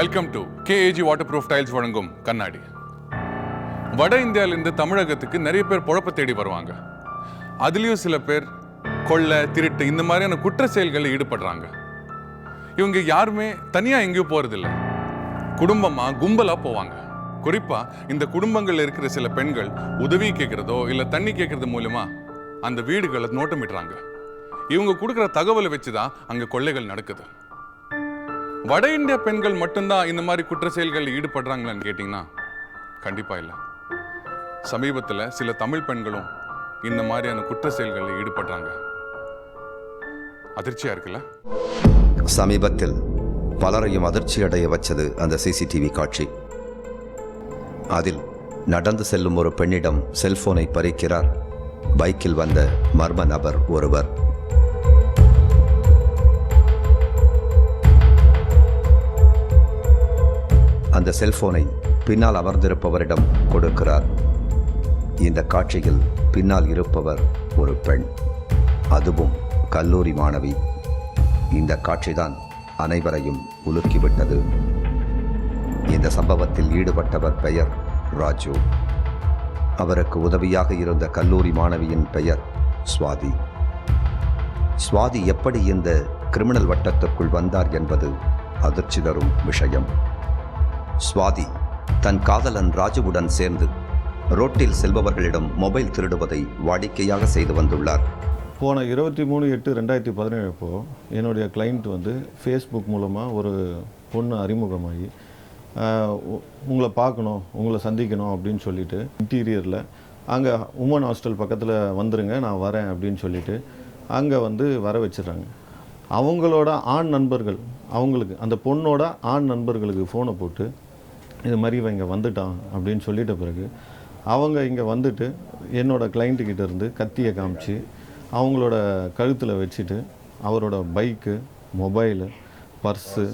Welcome to KAG water proof tiles வழங்கும் கண்ணாடி. வட இந்தியாவிலிருந்து தமிழகத்துக்கு நிறைய பேர் பொழப்ப தேடி வருவாங்க. அதுலேயும் சில பேர் கொள்ளை திருட்டு இந்த மாதிரியான குற்ற செயல்களில் ஈடுபடுறாங்க. இவங்க யாருமே தனியாக எங்கேயும் போகிறதில்ல குடும்பமாக கும்பலாக போவாங்க. குறிப்பாக இந்த குடும்பங்களில் இருக்கிற சில பெண்கள் உதவி கேட்குறதோ இல்லை தண்ணி கேட்குறது மூலயமா அந்த வீடுகளை நோட்டமிடுறாங்க. இவங்க கொடுக்குற தகவலை வச்சு தான் அங்கே கொள்ளைகள் நடக்குது. வட இந்திய பெண்கள் மட்டும்தான் இந்த மாதிரி குற்ற செயல்களில் ஈடுபடுறாங்களான்னு கேட்டிங்கன்னா கண்டிப்பாக இல்லை. சமீபத்தில் சில தமிழ் பெண்களும் இந்த மாதிரியான குற்ற செயல்களில் ஈடுபடுறாங்க. அதிர்ச்சியாக இருக்குல்ல? சமீபத்தில் பலரையும் அதிர்ச்சி அடைய வச்சது அந்த சிசிடிவி காட்சி. அதில் நடந்து செல்லும் ஒரு பெண்ணிடம் செல்போனை பறிக்கிறார். பைக்கில் வந்த மர்ம நபர் ஒருவர். அந்த செல்போனை பின்னால் அமர்ந்திருப்பவரிடம் கொடுக்கிறார். இந்த காட்சியில் பின்னால் இருப்பவர் ஒரு பெண் அதுவும் கல்லூரி மாணவி. இந்த காட்சிதான் அனைவரையும் உலுக்கிவிட்டது. இந்த சம்பவத்தில் ஈடுபட்டவர் பெயர் ராஜு. அவருக்கு உதவியாக இருந்த கல்லூரி மாணவியின் பெயர் சுவாதி. சுவாதி எப்படி இந்த கிரிமினல் வட்டத்துக்குள் வந்தார் என்பது அதிர்ச்சி தரும் விஷயம். சுவாதி தன் காதலன் ராஜுவுடன் சேர்ந்து ரோட்டில் செல்பவர்களிடம் மொபைல் திருடுவதை வாடிக்கையாக செய்து வந்துள்ளார். போன இருபத்தி மூணு எட்டு ரெண்டாயிரத்தி பதினேழு அப்போ என்னுடைய கிளைண்ட் வந்து ஃபேஸ்புக் மூலமாக ஒரு பொண்ணு அறிமுகமாகி உ- உங்களை பார்க்கணும் உங்களை சந்திக்கணும் அப்படின்னு சொல்லிட்டு இன்டீரியரில் அங்கே உமன் ஹாஸ்டல் பக்கத்தில் வந்துருங்க நான் வரேன் அப்படின்னு சொல்லிட்டு அங்கே வந்து வர வச்சிடுறாங்க. அவங்களோட ஆண் நண்பர்கள் அவங்களுக்கு அந்த பொண்ணோட ஆண் நண்பர்களுக்கு ஃபோனை போட்டு இது மாதிரி இவன் இங்கே வந்துட்டான் அப்படின்னு சொல்லிட்ட பிறகு அவங்க இங்கே வந்துட்டு என்னோடய கிளைண்ட்டுக்கிட்ட இருந்து கத்தியை காமிச்சு அவங்களோட கழுத்தில் வச்சுட்டு அவரோட பைக்கு மொபைலு பர்ஸு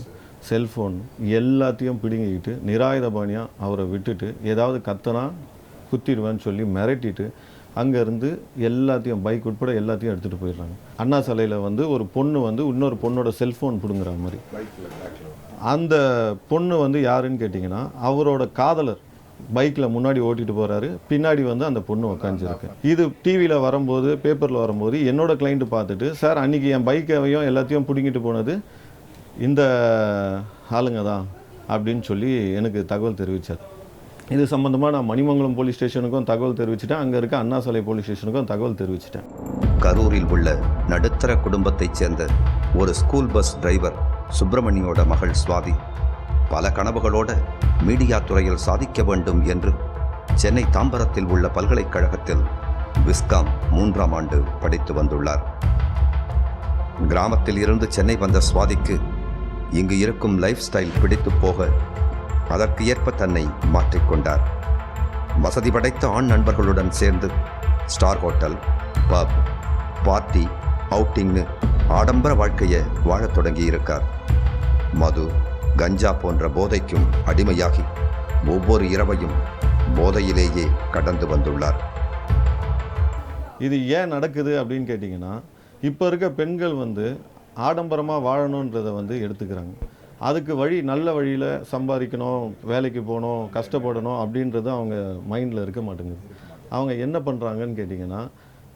செல்ஃபோன் எல்லாத்தையும் பிடுங்கிக்கிட்டு நிராயுதபாணியாக அவரை விட்டுட்டு ஏதாவது கத்தனா குத்திடுவேன்னு சொல்லி மிரட்டிட்டு அங்கேருந்து எல்லாத்தையும் பைக் உட்பட எல்லாத்தையும் எடுத்துகிட்டு போயிடுறாங்க. அண்ணா சாலையில் வந்து ஒரு பொண்ணு வந்து இன்னொரு பொண்ணோட செல்ஃபோன் பிடுங்குற மாதிரி. அந்த பொண்ணு வந்து யாருன்னு கேட்டிங்கன்னா அவரோட காதலர் பைக்கில் முன்னாடி ஓட்டிட்டு போகிறாரு பின்னாடி வந்து அந்த பொண்ணு உக்காந்துருக்கு. இது டிவியில் வரும்போது பேப்பரில் வரும்போது என்னோட கிளைண்ட்டு பார்த்துட்டு சார் அன்னைக்கு என் பைக்கையும் எல்லாத்தையும் பிடுங்கிட்டு போனது இந்த ஆளுங்க தான் அப்படின்னு சொல்லி எனக்கு தகவல் தெரிவித்தார் இது சம்மந்தமாக நான் மணிமங்கலம் போலீஸ் ஸ்டேஷனுக்கும் தகவல் தெரிவிச்சிட்டேன். அங்கே இருக்க அண்ணா சாலை போலீஸ் ஸ்டேஷனுக்கும் தகவல் தெரிவிச்சிட்டேன். கரூரில் உள்ள நடுத்தர குடும்பத்தைச் சேர்ந்த ஒரு ஸ்கூல் பஸ் டிரைவர் சுப்பிரமணியோட மகள் சுவாதி பல கனவுகளோட மீடியா துறையில் சாதிக்க வேண்டும் என்று சென்னை தாம்பரத்தில் உள்ள பல்கலைக்கழகத்தில் விஸ்காம் மூன்றாம் ஆண்டு படித்து வந்துள்ளார். கிராமத்தில் இருந்து சென்னை வந்த சுவாதிக்கு இங்கு இருக்கும் லைஃப் ஸ்டைல் பிடித்து போக அதற்கு ஏற்ப தன்னை மாற்றிக்கொண்டார் வசதி படைத்த ஆண் நண்பர்களுடன் சேர்ந்து ஸ்டார் ஹோட்டல் பப் பார்ட்டி அவுட்டிங்னு ஆடம்பர வாழ்க்கையை வாழத் தொடங்கியிருக்கார். மது கஞ்சா போன்ற போதைக்கும் அடிமையாகி ஒவ்வொரு இரவையும் போதையிலேயே கடந்து வந்துள்ளார். இது ஏன் நடக்குது அப்படின்னு கேட்டிங்கன்னா இப்போ இருக்க பெண்கள் வந்து ஆடம்பரமாக வாழணுன்றதை வந்து எடுத்துக்கிறாங்க. அதுக்கு வழி நல்ல வழியில் சம்பாதிக்கணும் வேலைக்கு போகணும் கஷ்டப்படணும் அப்படின்றது அவங்க மைண்டில் இருக்க மாட்டேங்குது. அவங்க என்ன பண்ணுறாங்கன்னு கேட்டிங்கன்னா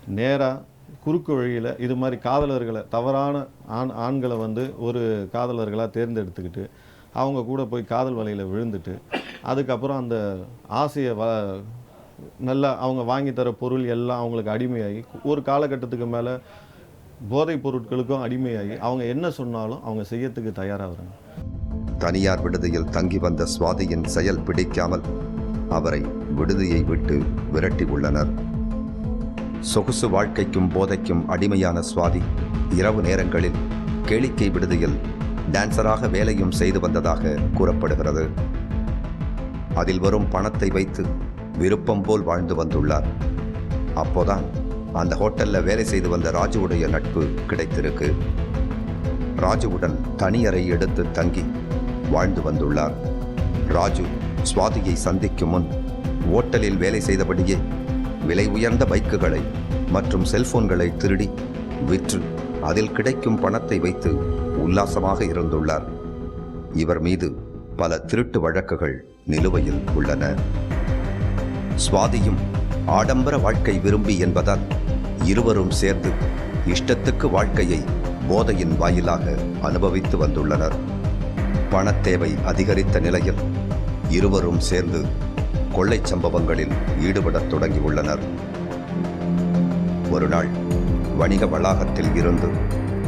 நேராக குறுக்கு வழியில் இது மாதிரி காதலர்களை தவறான ஆண் ஆண்களை வந்து ஒரு காதலர்களாக தேர்ந்தெடுத்துக்கிட்டு அவங்க கூட போய் காதல் வலையில் விழுந்துட்டு அதுக்கப்புறம் அந்த ஆசையை வ நல்லா அவங்க வாங்கி தர பொருள் எல்லாம் அவங்களுக்கு அடிமையாகி ஒரு காலகட்டத்துக்கு மேலே போதைப் பொருட்களுக்கும் அடிமையாகி அவங்க என்ன சொன்னாலும் அவங்க செய்யறதுக்கு தயாராகிறாங்க. தனியார் விடுதியில் தங்கி வந்த சுவாதியின் செயல் பிடிக்காமல் அவரை விடுதியை விட்டு விரட்டி உள்ளனர். சொகுசு வாழ்க்கைக்கும் போதைக்கும் அடிமையான சுவாதி இரவு நேரங்களில் கேளிக்கை விடுதியில் டான்சராக வேலையும் செய்து வந்ததாக கூறப்படுகிறது. அதில் வரும் பணத்தை வைத்து விருப்பம் போல் வாழ்ந்து வந்துள்ளார். அப்போதான் அந்த ஹோட்டல்ல வேலை செய்து வந்த ராஜுவுடைய நட்பு கிடைத்திருக்கு. ராஜுவுடன் தனியறை எடுத்து தங்கி வாழ்ந்து வந்துள்ளார். ராஜு சுவாதியை சந்திக்கும் முன் ஓட்டலில் வேலை செய்தபடியே விலை உயர்ந்த பைக்குகளை மற்றும் செல்போன்களை திருடி விற்று அதில் கிடைக்கும் பணத்தை வைத்து உல்லாசமாக இருந்துள்ளார். இவர் மீது பல திருட்டு வழக்குகள் நிலுவையில் உள்ளன. சுவாதியும் ஆடம்பர வாழ்க்கை விரும்பி என்பதால் இருவரும் சேர்ந்து இஷ்டத்துக்கு வாழ்க்கையை போதையின் வாயிலாக அனுபவித்து வந்துள்ளனர். பணத்தேவை அதிகரித்த நிலையில் இருவரும் சேர்ந்து கொள்ளைச் சம்பவங்களில் ஈடுபடத் தொடங்கியுள்ளனர். ஒருநாள் வணிக வளாகத்தில் இருந்து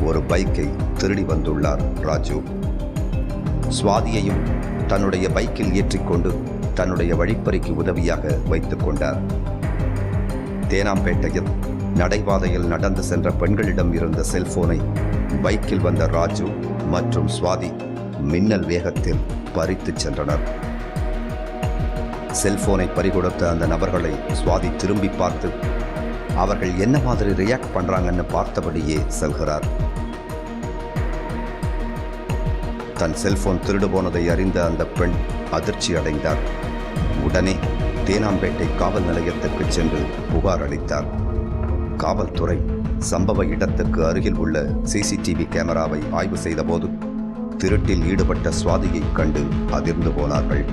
ஒரு பைக்கை திருடி வந்துள்ளார் ராஜு. சுவாதியையும் தன்னுடைய பைக்கில் ஏற்றிக்கொண்டு தன்னுடைய வழிப்பறிக்கு உதவியாக வைத்துக் கொண்டார். தேனாம்பேட்டையில் நடைபாதையில் நடந்து சென்ற பெண்களிடம் இருந்த செல்போனை பைக்கில் வந்த ராஜு மற்றும் சுவாதி மின்னல் வேகத்தில் பறித்துச் சென்றனர். செல்போனை பறிகொடுத்த அந்த நபர்களை சுவாதி திரும்பி பார்த்து அவர்கள் என்ன மாதிரி ரியாக்ட் பண்றாங்கன்னு பார்த்தபடியே செல்கிறார். தன் செல்போன் திருடு போனதை அறிந்த அந்த பெண் அதிர்ச்சி அடைந்தார் உடனே தேனாம்பேட்டை காவல் நிலையத்திற்கு சென்று புகார் அளித்தார். காவல்துறை சம்பவ இடத்துக்கு அருகில் உள்ள சிசிடிவி கேமராவை ஆய்வு செய்தபோது திருட்டில் ஈடுபட்ட சுவாதியைக் கண்டு அதிர்ந்து போனார்கள்.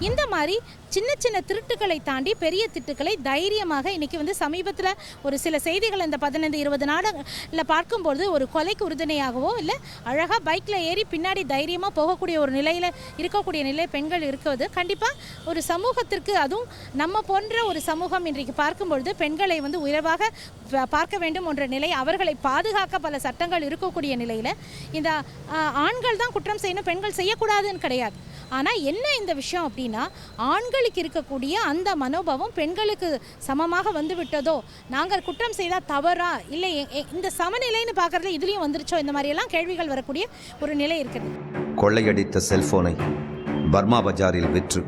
இந்த மாதிரி சின்ன சின்ன திருட்டுகளை தாண்டி பெரிய திட்டுக்களை தைரியமாக இன்றைக்கி வந்து சமீபத்தில் ஒரு சில செய்திகள் இந்த பதினைந்து இருபது நாடுகளில் பார்க்கும்பொழுது ஒரு கொலைக்கு உறுதுணையாகவோ இல்லை அழகாக பைக்கில் ஏறி பின்னாடி தைரியமாக போகக்கூடிய ஒரு நிலையில் இருக்கக்கூடிய நிலை பெண்கள் இருக்கிறது. கண்டிப்பாக ஒரு சமூகத்திற்கு அதுவும் நம்ம போன்ற ஒரு சமூகம் இன்றைக்கு பார்க்கும்பொழுது பெண்களை வந்து உயர்வாக பார்க்க வேண்டும் என்ற நிலை அவர்களை பாதுகாக்க பல சட்டங்கள் இருக்கக்கூடிய நிலையில் இந்த ஆண்கள் தான் குற்றம் செய்யணும் பெண்கள் செய்யக்கூடாதுன்னு கிடையாது. ஆனால் என்ன இந்த விஷயம் அப்படின்னா ஆண்களுக்கு இருக்கக்கூடிய அந்த மனோபாவம் பெண்களுக்கு சமமாக வந்து விட்டதோ நாங்கள் குற்றம் செய்தால் தவறா? இல்லை இந்த சமநிலைன்னு பார்க்குறதுல இதுலேயும் வந்துருச்சோ? இந்த மாதிரியெல்லாம் கேள்விகள் வரக்கூடிய ஒரு நிலை இருக்குது. கொள்ளையடித்த செல்போனை பர்மா பஜாரில் விற்று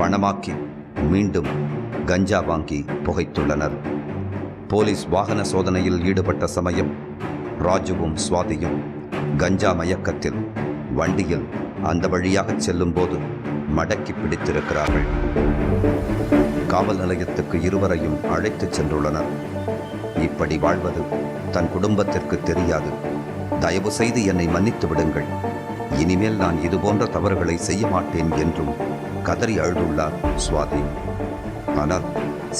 பணமாக்கி மீண்டும் கஞ்சா வாங்கி புகைத்துள்ளனர். போலீஸ் வாகன சோதனையில் ஈடுபட்ட சமயம் ராஜுவும் சுவாதியும் கஞ்சா மயக்கத்தில் வண்டியில் அந்த வழியாக செல்லும்போது மடக்கி பிடித்திருக்கிறார்கள். காவல் நிலையத்துக்கு இருவரையும் அழைத்துச் சென்றுள்ளனர். இப்படி வாழ்வது தன் குடும்பத்திற்கு தெரியாது. தயவு செய்து என்னை மன்னித்து விடுங்கள். இனிமேல் நான் இதுபோன்ற தவறுகளை செய்ய மாட்டேன் என்றும் கதறி அழுதுள்ளார் சுவாதி. ஆனால்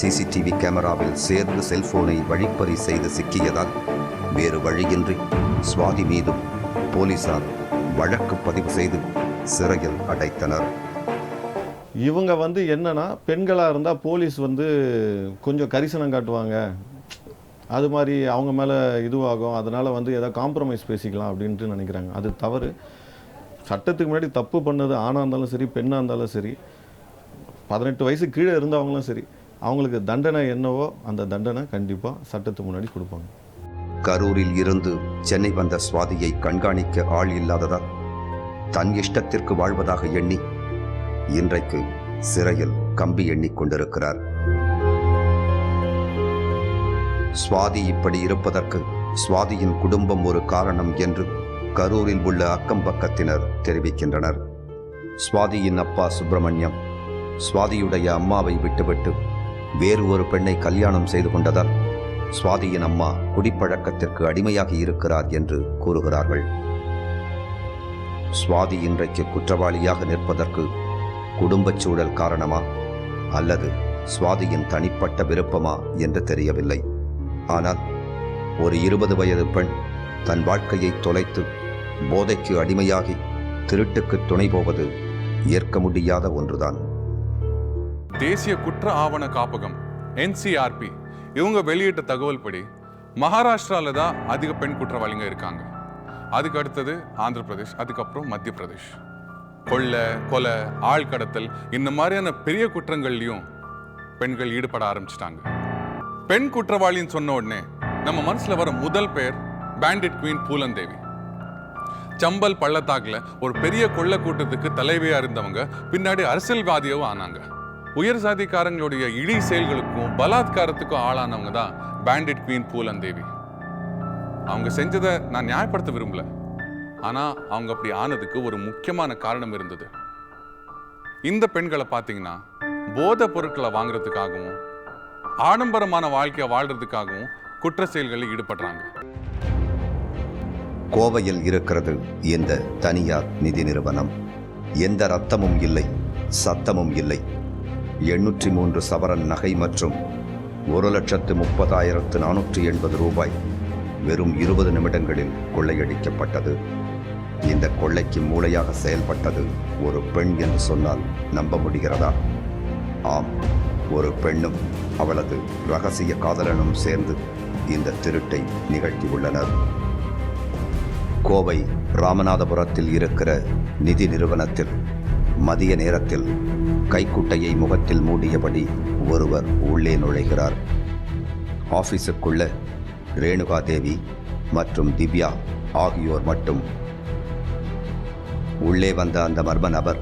சிசிடிவி கேமராவில் சேர்ந்து செல்போனை வழிப்பறி செய்து சிக்கியதால் வேறு வழியின்றி சுவாதி மீதும் போலீசார் வழக்கு பதிவு செய்து சிறையில் அடைத்தனர். இவங்க வந்து என்னன்னா பெண்களாக இருந்தால் போலீஸ் வந்து கொஞ்சம் கரிசனம் காட்டுவாங்க. அது மாதிரி அவங்க மேலே இதுவாகும். அதனால் வந்து ஏதாவது காம்ப்ரமைஸ் பேசிக்கலாம் அப்படின்ட்டு நினைக்கிறாங்க. அது தவறு. சட்டத்துக்கு முன்னாடி தப்பு பண்ணது ஆணாக இருந்தாலும் சரி பெண்ணாக இருந்தாலும் சரி பதினெட்டு வயசு கீழே இருந்தவங்களும் சரி அவங்களுக்கு தண்டனை என்னவோ அந்த தண்டனை கண்டிப்பாக சட்டத்துக்கு முன்னாடி கொடுப்பாங்க. கரூரில் இருந்து சென்னை வந்த சுவாதியை கண்காணிக்க ஆள் இல்லாததால் தன் இஷ்டத்திற்கு வாழ்வதாக எண்ணி இன்றைக்கு சிறையில் கம்பி எண்ணிக்கொண்டிருக்கிறார் சுவாதி இப்படி இருப்பதற்கு சுவாதியின் குடும்பம் ஒரு காரணம் என்று கரூரில் உள்ள அக்கம் பக்கத்தினர் தெரிவிக்கின்றனர். சுவாதியின் அப்பா சுப்பிரமணியம் சுவாதியுடைய அம்மாவை விட்டுவிட்டு வேறு ஒரு பெண்ணை கல்யாணம் செய்து கொண்டதால் சுவாதியின் அம்மா குடிப்பழக்கத்திற்கு அடிமையாகி இருக்கிறார் என்று கூறுகிறார்கள். சுவாதி இன்றைக்கு குற்றவாளியாக நிற்பதற்கு குடும்பச் சூழல் காரணமா? அல்லது சுவாதியின் தனிப்பட்ட விருப்பமா என்று தெரியவில்லை. ஆனால் ஒரு இருபது வயது பெண் தன் வாழ்க்கையை தொலைத்து போதைக்கு அடிமையாகி திருட்டுக்கு துணை போவது ஏற்க முடியாத ஒன்றுதான். தேசிய குற்ற ஆவண காப்பகம் என்சிஆர்பி இவங்க வெளியிட்ட தகவல் படி மகாராஷ்டிராவில் தான் அதிக பெண் குற்றவாளிங்க இருக்காங்க. அதுக்கு அடுத்தது ஆந்திர பிரதேஷ் அதுக்கப்புறம் மத்திய பிரதேஷ் கொள்ளை கொலை ஆள் கடத்தல் இந்த மாதிரியான பெரிய குற்றங்கள்லையும் பெண்கள் ஈடுபட ஆரம்பிச்சிட்டாங்க. பெண் குற்றவாளின்னு சொன்ன உடனே நம்ம மனசுல வர முதல் பேர் பேண்டிட் குவீன் பூலந்தேவி. சம்பல் பள்ளத்தாக்குல ஒரு பெரிய கொள்ள கூட்டத்துக்கு தலைவியாக இருந்தவங்க பின்னாடி அரசியல்வாதியாகவும் ஆனாங்க. உயர் சாதிக்காரங்களுடைய இழி செயல்களுக்கும் பலாத்காரத்துக்கும் ஆளானவங்க தான் பேண்டிட் குவீன் பூலந்தேவி. அவங்க செஞ்சதை நான் நியாயப்படுத்த விரும்பலை. ஆனா அவங்க அப்படி ஆனதுக்கு ஒரு முக்கியமான காரணம் இருந்தது. இந்த பெண்களை பார்த்தீங்கன்னா போதைப் பொருட்களை வாங்குறதுக்காகவும் ஆடம்பரமான வாழ்க்கையை வாழ்றதுக்காகவும் குற்ற செயல்களில் ஈடுபடுறாங்க. கோவையில் இருக்கிறது இந்த தனியார் நிதி நிறுவனம். எந்த ரத்தமும் இல்லை சத்தமும் இல்லை. எண்ணூற்றி மூன்று சவரன் நகை மற்றும் ஒரு லட்சத்து முப்பதாயிரத்து நானூற்றி எண்பது ரூபாய் வெறும் இருபது நிமிடங்களில் கொள்ளையடிக்கப்பட்டது. இந்த கொள்ளைக்கு மூளையாக செயல்பட்டது ஒரு பெண் என்று சொன்னால் நம்ப முடிகிறதா? ஆம் ஒரு பெண்ணும் அவளது ரகசிய காதலனும் சேர்ந்து இந்த திருட்டை நிகழ்த்தியுள்ளனர் கோவை ராமநாதபுரத்தில் இருக்கிற நிதி நிறுவனத்தில் மதிய நேரத்தில் கைக்குட்டையை முகத்தில் மூடியபடி ஒருவர் உள்ளே நுழைகிறார். ஆஃபீஸுக்குள்ள ரேணுகா தேவி மற்றும் திவ்யா ஆகியோர் மட்டும் உள்ளே வந்த அந்த மர்ம நபர்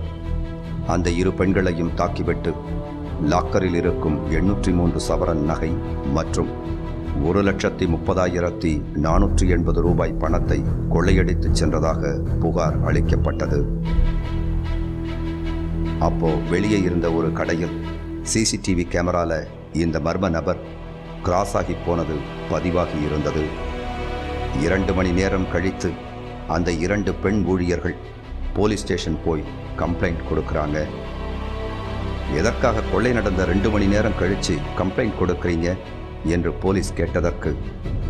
அந்த இரு பெண்களையும் தாக்கிவிட்டு லாக்கரில் இருக்கும் எண்ணூற்றி மூன்று சவரன் நகை மற்றும் ஒரு லட்சத்தி முப்பதாயிரத்தி நானூற்றி எண்பது ரூபாய் பணத்தை கொள்ளையடித்துச் சென்றதாக புகார் அளிக்கப்பட்டது. அப்போ வெளியே இருந்த ஒரு கடையில் சிசிடிவி கேமரால இந்த மர்ம நபர் கிராஸ் ஆகி போனது பதிவாகி இருந்தது. இரண்டு மணி நேரம் கழித்து அந்த இரண்டு பெண் ஊழியர்கள் போலீஸ் ஸ்டேஷன் போய் கம்ப்ளைண்ட் கொடுக்குறாங்க. எதற்காக கொள்ளை நடந்த ரெண்டு மணி நேரம் கழித்து கம்ப்ளைண்ட் கொடுக்குறீங்க? என்று போலீஸ் கேட்டதற்கு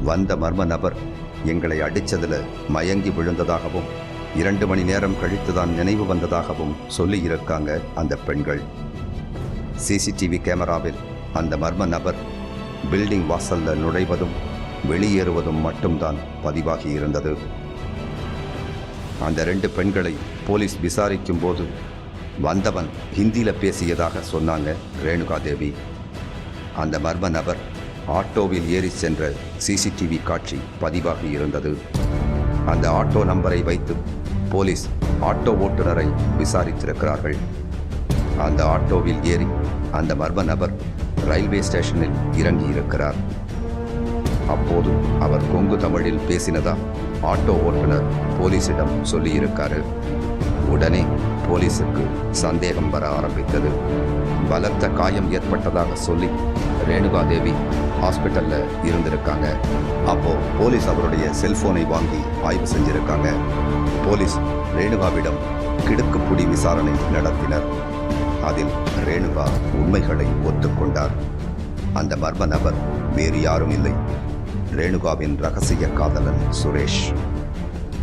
வந்த மர்ம நபர் எங்களை அடித்ததில் மயங்கி விழுந்ததாகவும் இரண்டு மணி நேரம் கழித்து தான் நினைவு வந்ததாகவும் சொல்லியிருக்காங்க அந்த பெண்கள். சிசிடிவி கேமராவில் அந்த மர்ம நபர் பில்டிங் வாசலில் நுழைவதும் வெளியேறுவதும் மட்டும்தான் பதிவாகி இருந்தது. அந்த ரெண்டு பெண்களை போலீஸ் விசாரிக்கும் போது வந்தவன் ஹிந்தியில் பேசியதாக சொன்னாங்க ரேணுகா தேவி அந்த மர்ம நபர் ஆட்டோவில் ஏறி சென்ற சிசிடிவி காட்சி பதிவாகி இருந்தது. அந்த ஆட்டோ நம்பரை வைத்து போலீஸ் ஆட்டோ ஓட்டுநரை விசாரித்திருக்கிறார்கள். அந்த ஆட்டோவில் ஏறி அந்த மர்ம நபர் ரயில்வே ஸ்டேஷனில் இறங்கி இருக்கிறார் அப்போது அவர் கொங்கு தமிழில் பேசினதா ஆட்டோ ஓட்டுநர் போலீஸிடம் சொல்லியிருக்காரு. உடனே போலீஸுக்கு சந்தேகம் வர ஆரம்பித்தது. பலத்த காயம் ஏற்பட்டதாக சொல்லி ரேணுகா தேவி ஹாஸ்பிட்டலில் இருந்திருக்காங்க. அப்போ போலீஸ் அவருடைய செல்போனை வாங்கி ஆய்வு செஞ்சிருக்காங்க. போலீஸ் ரேணுகாவிடம் கிடுக்குப்புடி விசாரணை நடத்தினர். அதில் ரேணுகா உண்மைகளை ஒத்துக்கொண்டார். அந்த மர்ம நபர் வேறு யாரும் இல்லை. ரேணுகாவின் ரகசிய காதலன் சுரேஷ்.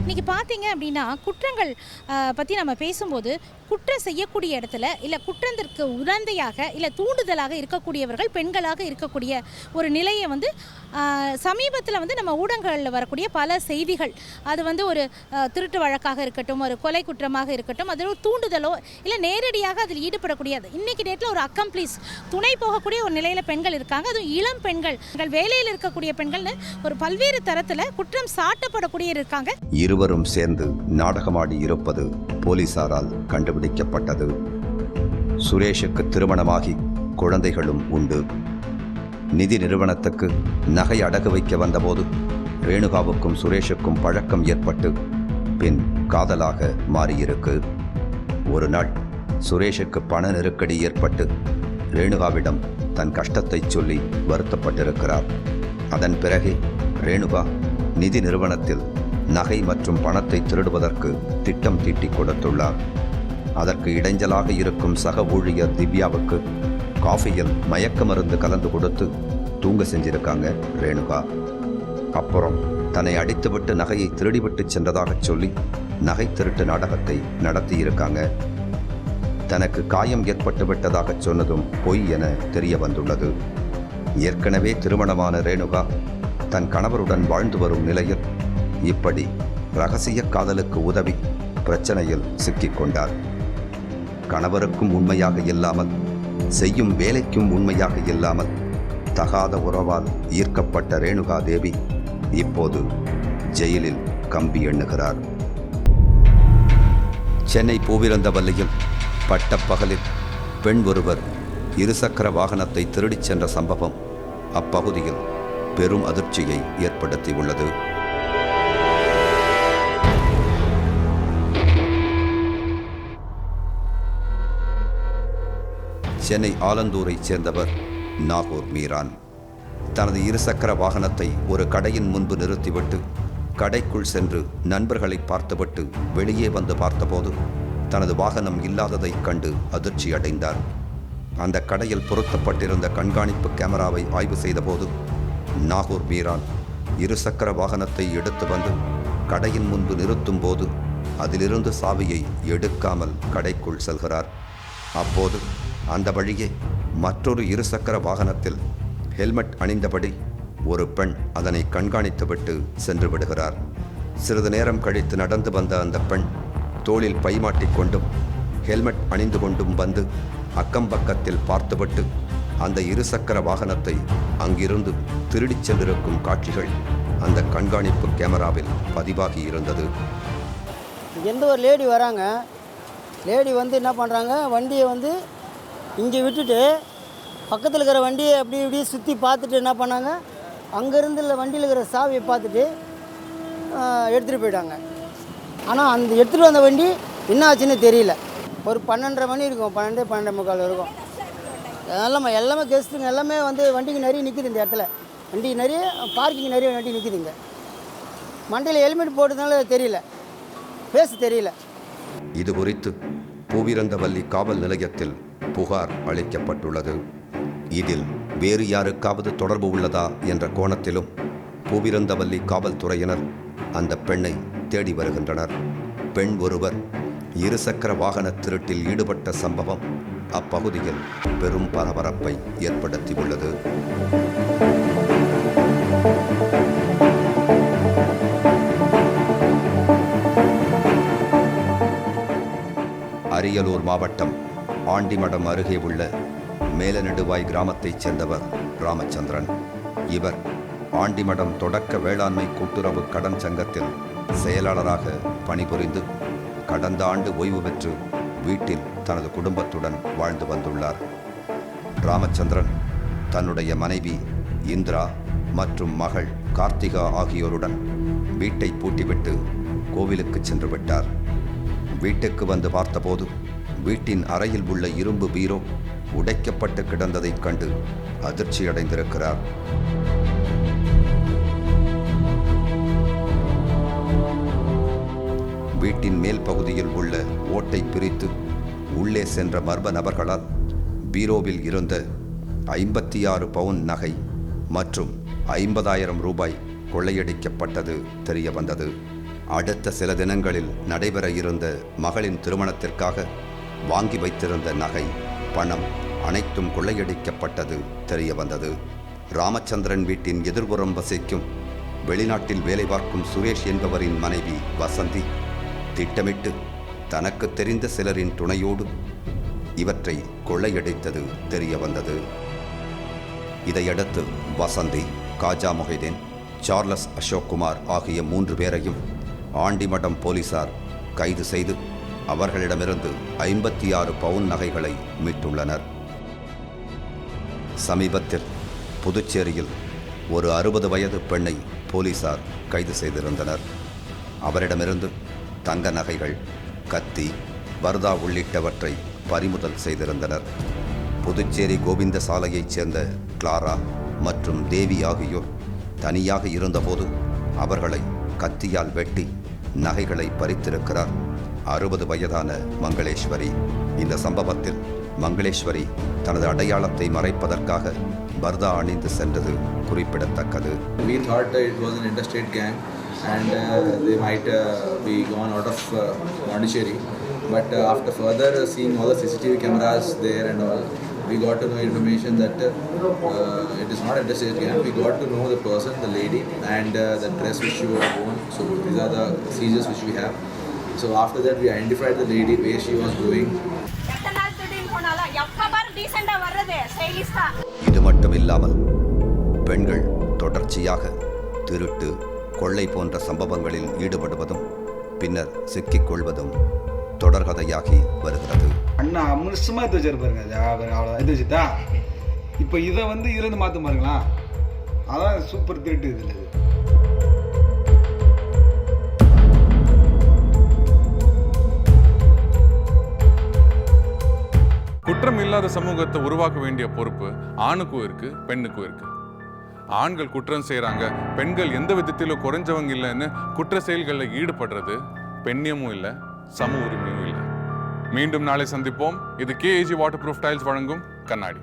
இன்றைக்கி பார்த்தீங்க அப்படின்னா குற்றங்கள் பற்றி நம்ம பேசும்போது குற்றம் செய்யக்கூடிய இடத்துல இல்லை குற்றத்திற்கு உடந்தையாக இல்லை தூண்டுதலாக இருக்கக்கூடியவர்கள் பெண்களாக இருக்கக்கூடிய ஒரு நிலையை வந்து சமீபத்தில் வந்து நம்ம ஊடகங்களில் வரக்கூடிய பல செய்திகள் அது வந்து ஒரு திருட்டு வழக்காக இருக்கட்டும் ஒரு கொலை குற்றமாக இருக்கட்டும் அது ஒரு தூண்டுதலோ இல்லை நேரடியாக அதில் ஈடுபடக்கூடியது. இன்றைக்கி டேட்டில் ஒரு அக்கம்ப்ளீஸ் துணை போகக்கூடிய ஒரு நிலையில் பெண்கள் இருக்காங்க. அதுவும் இளம் பெண்கள் பெண்கள் வேலையில் இருக்கக்கூடிய பெண்கள்னு ஒரு பல்வேறு தரத்தில் குற்றம் சாட்டப்படக்கூடிய இருக்காங்க. இருவரும் சேர்ந்து நாடகமாடி இருப்பது போலீசாரால் கண்டுபிடிக்கப்பட்டது. சுரேஷுக்கு திருமணமாகி குழந்தைகளும் உண்டு. நிதி நிறுவனத்துக்கு நகை அடகு வைக்க வந்தபோது ரேணுகாவுக்கும் சுரேஷுக்கும் பழக்கம் ஏற்பட்டு பின் காதலாக மாறியிருக்கு. ஒரு நாள் சுரேஷுக்கு பண நெருக்கடி ஏற்பட்டு ரேணுகாவிடம் தன் கஷ்டத்தை சொல்லி வருத்தப்பட்டிருக்கிறார். அதன் பிறகு ரேணுகா நிதி நிறுவனத்தில் நகை மற்றும் பணத்தை திருடுவதற்கு திட்டம் தீட்டிக் கொடுத்துள்ளார். அதற்கு இடைஞ்சலாக இருக்கும் சக ஊழியர் திவ்யாவுக்கு காஃபியில் மயக்க மருந்து கலந்து கொடுத்து தூங்க செஞ்சிருக்காங்க ரேணுகா. அப்புறம் தன்னை அடித்துவிட்டு நகையை திருடிவிட்டு சென்றதாகச் சொல்லி நகை திருட்டு நாடகத்தை நடத்தியிருக்காங்க. தனக்கு காயம் ஏற்பட்டு விட்டதாக சொன்னதும் பொய் என தெரிய வந்துள்ளது. ஏற்கனவே திருமணமான ரேணுகா தன் கணவருடன் வாழ்ந்து வரும் நிலையில் இப்படி ரகசிய காதலுக்கு உதவி பிரச்சனையில் சிக்கிக்கொண்டார். கணவருக்கும் உண்மையாக இல்லாமல் செய்யும் வேலைக்கும் உண்மையாக இல்லாமல் தகாத உறவால் ஈர்க்கப்பட்ட ரேணுகா தேவி இப்போது ஜெயிலில் கம்பி எண்ணுகிறார். சென்னை பூவிருந்தவல்லியில் பட்டப்பகலில் பெண் ஒருவர் இருசக்கர வாகனத்தை திருடிச் சென்ற சம்பவம் அப்பகுதியில் பெரும் அதிர்ச்சியை ஏற்படுத்தியுள்ளது. சென்னை ஆலந்தூரைச் சேர்ந்தவர் நாகூர் மீரான். தனது இருசக்கர வாகனத்தை ஒரு கடையின் முன்பு நிறுத்திவிட்டு கடைக்குள் சென்று நண்பர்களை பார்த்துவிட்டு வெளியே வந்து பார்த்தபோது தனது வாகனம் இல்லாததைக் கண்டு அதிர்ச்சி அடைந்தார். அந்த கடையில் பொருத்தப்பட்டிருந்த கண்காணிப்பு கேமராவை ஆய்வு செய்தபோது நாகூர் மீரான் இருசக்கர வாகனத்தை எடுத்து வந்து கடையின் முன்பு நிறுத்தும் போது அதிலிருந்து சாவியை எடுக்காமல் கடைக்குள் செல்கிறார். அப்போது அந்த வழியே மற்றொரு இருசக்கர வாகனத்தில் ஹெல்மெட் அணிந்தபடி ஒரு பெண் அதனை கண்காணித்துவிட்டு சென்று விடுகிறார். சிறிது நேரம் கழித்து நடந்து வந்த அந்த பெண் தோளில் பைமாட்டிக்கொண்டும் ஹெல்மெட் அணிந்து கொண்டும் வந்து அக்கம் பக்கத்தில் பார்த்துவிட்டு அந்த இருசக்கர வாகனத்தை அங்கிருந்து திருடிச் சென்றிருக்கும் காட்சிகள் அந்த கண்காணிப்பு கேமராவில் பதிவாகி இருந்தது. எந்த ஒரு லேடி வராங்க. லேடி வந்து என்ன பண்ணுறாங்க வண்டியை வந்து இங்கே விட்டுட்டு பக்கத்தில் இருக்கிற வண்டியை அப்படி இப்படி சுற்றி பார்த்துட்டு என்ன பண்ணாங்க? அங்கேருந்து இல்லை வண்டியில் இருக்கிற சாவியை பார்த்துட்டு எடுத்துகிட்டு போயிட்டாங்க. ஆனால் அந்த எடுத்துகிட்டு வந்த வண்டி என்ன ஆச்சுன்னு தெரியல. ஒரு பன்னெண்டரை மணி இருக்கும் பன்னெண்டு பன்னெண்டு முக்கால் இருக்கும் எல்லாமே எல்லாமே கெஸ்ட்டுங்க எல்லாமே வந்து வண்டிக்கு நிறைய நிற்குது இந்த இடத்துல. வண்டி நிறைய பார்க்கிங் நிறைய வண்டி நிற்குதுங்க மண்டையில் ஹெல்மெட் போட்டதுனால தெரியல. பேச தெரியல. இது குறித்து பூவிரந்தவல்லி காவல் நிலையத்தில் புகார் அளிக்கப்பட்டுள்ளது. இதில் வேறு யாருக்காவது தொடர்பு உள்ளதா என்ற கோணத்திலும் பூவிருந்தவல்லி காவல்துறையினர் அந்த பெண்ணை தேடி வருகின்றனர். பெண் ஒருவர் இருசக்கர வாகன திருட்டில் ஈடுபட்ட சம்பவம் அப்பகுதியில் பெரும் பரபரப்பை ஏற்படுத்தியுள்ளது. அரியலூர் மாவட்டம் ஆண்டிமடம் அருகே உள்ள மேலநெடுவாய் கிராமத்தைச் சேர்ந்தவர் ராமச்சந்திரன். இவர் ஆண்டிமடம் தொடக்க வேளாண்மை கூட்டுறவு கடன் சங்கத்தில் செயலாளராக பணிபுரிந்து கடந்த ஆண்டு ஓய்வு பெற்று வீட்டில் தனது குடும்பத்துடன் வாழ்ந்து வந்துள்ளார். ராமச்சந்திரன் தன்னுடைய மனைவி இந்திரா மற்றும் மகள் கார்த்திகா ஆகியோருடன் வீட்டை பூட்டிவிட்டு கோவிலுக்கு சென்று விட்டார். வீட்டுக்கு வந்து பார்த்தபோது வீட்டின் அறையில் உள்ள இரும்பு பீரோ உடைக்கப்பட்டு கிடந்ததைக் கண்டு அதிர்ச்சியடைந்திருக்கிறார். வீட்டின் மேல் பகுதியில் உள்ள ஓட்டை பிரித்து உள்ளே சென்ற மர்ம நபர்களால் பீரோவில் இருந்த ஐம்பத்தி ஆறு பவுன் நகை மற்றும் ஐம்பதாயிரம் ரூபாய் கொள்ளையடிக்கப்பட்டது தெரிய வந்தது அடுத்த சில தினங்களில் நடைபெற இருந்த மகளின் திருமணத்திற்காக வாங்கி வைத்திருந்த நகை பணம் அனைத்தும் கொள்ளையடிக்கப்பட்டது தெரிய வந்தது. ராமச்சந்திரன் வீட்டின் எதிர்புறம் வசிக்கும் வெளிநாட்டில் வேலை பார்க்கும் சுரேஷ் என்பவரின் மனைவி வசந்தி திட்டமிட்டு தனக்கு தெரிந்த சிலரின் துணையோடு இவற்றை கொள்ளையடித்தது தெரிய வந்தது. இதையடுத்து வசந்தி காஜா மொஹிதீன் சார்லஸ் அசோக்குமார் ஆகிய மூன்று பேரையும் ஆண்டிமடம் போலீசார் கைது செய்து அவர்களிடமிருந்து ஐம்பத்தி ஆறு பவுன் நகைகளை மீட்டுள்ளனர். சமீபத்தில் புதுச்சேரியில் ஒரு அறுபது வயது பெண்ணை போலீசார் கைது செய்திருந்தனர். அவரிடமிருந்து தங்க நகைகள் கத்தி வர்தா உள்ளிட்டவற்றை பறிமுதல் செய்திருந்தனர். புதுச்சேரி கோவிந்த சாலையைச் சேர்ந்த கிளாரா மற்றும் தேவி ஆகியோர் தனியாக இருந்தபோது அவர்களை கத்தியால் வெட்டி நகைகளை பறித்திருக்கிறார். அறுபது வயதான மங்களேஸ்வரி இந்த சம்பவத்தில் மங்களேஸ்வரி தனது அடையாளத்தை மறைப்பதற்காக பர்தா அணிந்து சென்றது குறிப்பிடத்தக்கது We thought uh, it was an interstate gang and uh, they might uh, be gone out of uh, Pondicherry. But uh, after further uh, seeing all the CCTV cameras there and all, we got to know information that uh, uh, it is not interstate gang. We got to know the person, the lady, and uh, the dress which she was worn. So these are the seizures which we have. So after that, we identified the lady where she was going, இது மட்டும் இல்லாமல் பெண்கள் தொடர்ச்சியாக திருட்டு கொள்ளை போன்ற சம்பவங்களில் ஈடுபடுவதும் பின்னர் சிக்கிக்கொள்வதும் தொடர்கதையாகி வருகிறது. அண்ணா அமுசமா எடுத்து வச்சாரு பாருங்க. அது அவர் அவ்வளோ எடுத்து வச்சுட்டா? இப்போ இதை வந்து இதுலேருந்து மாற்ற பாருங்களா அதான் சூப்பர் திருட்டு இதில் குற்றம் இல்லாத சமூகத்தை உருவாக்க வேண்டிய பொறுப்பு ஆணுக்கும் இருக்கு பெண்ணுக்கும் இருக்கு. ஆண்கள் குற்றம் செய்கிறாங்க பெண்கள் எந்த விதத்திலும் குறைஞ்சவங்க இல்லைன்னு குற்ற செயல்களில் ஈடுபடுறது பெண்ணியமும் இல்லை சம உரிமையும் இல்லை. மீண்டும் நாளை சந்திப்போம். இது கேஏஜி வாட்டர் ப்ரூஃப் டைல்ஸ் வழங்கும் கண்ணாடி.